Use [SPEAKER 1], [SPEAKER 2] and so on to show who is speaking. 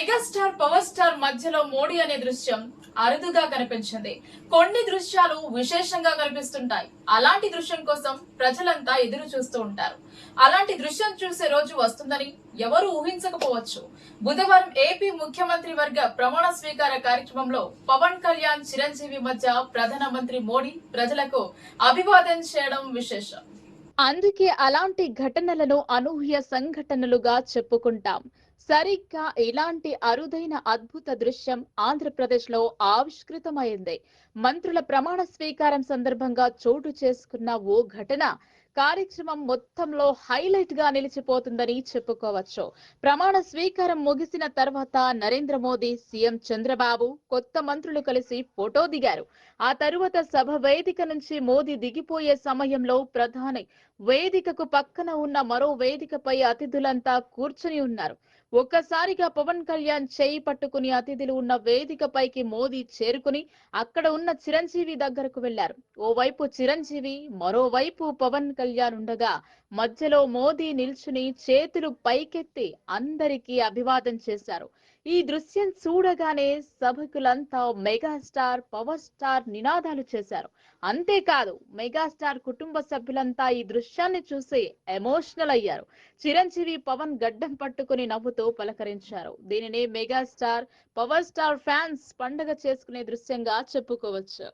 [SPEAKER 1] Megastar power star మధ్యలో మోడీ అనే దృశ్యం అరుదుగా కనిపించింది. కొన్ని దృశ్యాలు విశేషంగా కనిపిస్తుంటాయి. అలాంటి దృశ్యం కోసం ప్రజలంతా ఎదురు చూస్తూ ఉంటారు. అలాంటి దృశ్యం చూసే రోజు వస్తుందని ఎవరు ఊహించకపోవచ్చు. బుధవారం ఏపీ ముఖ్యమంత్రి వర్గ ప్రమాణ స్వీకార కార్యక్రమంలో పవన్ కళ్యాణ్ చిరంజీవి మధ్య ప్రధానమంత్రి మోడీ ప్రజలకు అభివాదం చేయడం విశేషం.
[SPEAKER 2] అందుకే అలాంటి ఘటనలను అనూహ్య సంఘటనలుగా చెప్పుకుంటాం. సరిగ్గా ఇలాంటి అరుదైన అద్భుత దృశ్యం ఆంధ్రప్రదేశ్లో ఆవిష్కృతమైంది? మంత్రుల ప్రమాణ స్వీకారం సందర్భంగా చోటు చేసుకున్న ఓ ఘటన కార్యక్రమం మొత్తంలో హైలైట్గా నిలిచిపోతుందని చెప్పుకోవచ్చు. ప్రమాణ స్వీకారం ముగిసిన తర్వాత నరేంద్ర మోదీ సీఎం చంద్రబాబు కొత్త మంత్రులు కలిసి ఫోటో దిగారు. ఆ తరువాత సభ వేదిక నుంచి మోదీ దిగిపోయే సమయంలో ప్రధాని వేదికకు పక్కన ఉన్న మరో వేదికపై అతిథులంతా కూర్చుని ఉన్నారు. ఒక్కసారిగా పవన్ కళ్యాణ్ చేయి పట్టుకుని అతిథులు ఉన్న వేదికపైకి మోదీ చేరుకుని అక్కడ ఉన్న చిరంజీవి దగ్గరకు వెళ్ళారు. ఓవైపు చిరంజీవి మరోవైపు పవన్ కళ్యాణ్ ఉండగా మధ్యలో మోదీ నిల్చుని చేతులు పైకెత్తి అందరికీ అభివాదం చేశారు. ఈ దృశ్యం చూడగానే సభకులంతా మెగాస్టార్ పవర్ స్టార్ నినాదాలు చేశారు. అంతేకాదు మెగాస్టార్ కుటుంబ సభ్యులంతా ఈ దృశ్యాన్ని చూసి ఎమోషనల్ అయ్యారు. చిరంజీవి పవన్ గడ్డం పట్టుకుని నవ్వుతూ పలకరించారు. దీనిని మెగాస్టార్ పవర్ స్టార్ ఫ్యాన్స్ పండగ చేసుకునే దృశ్యంగా చెప్పుకోవచ్చు.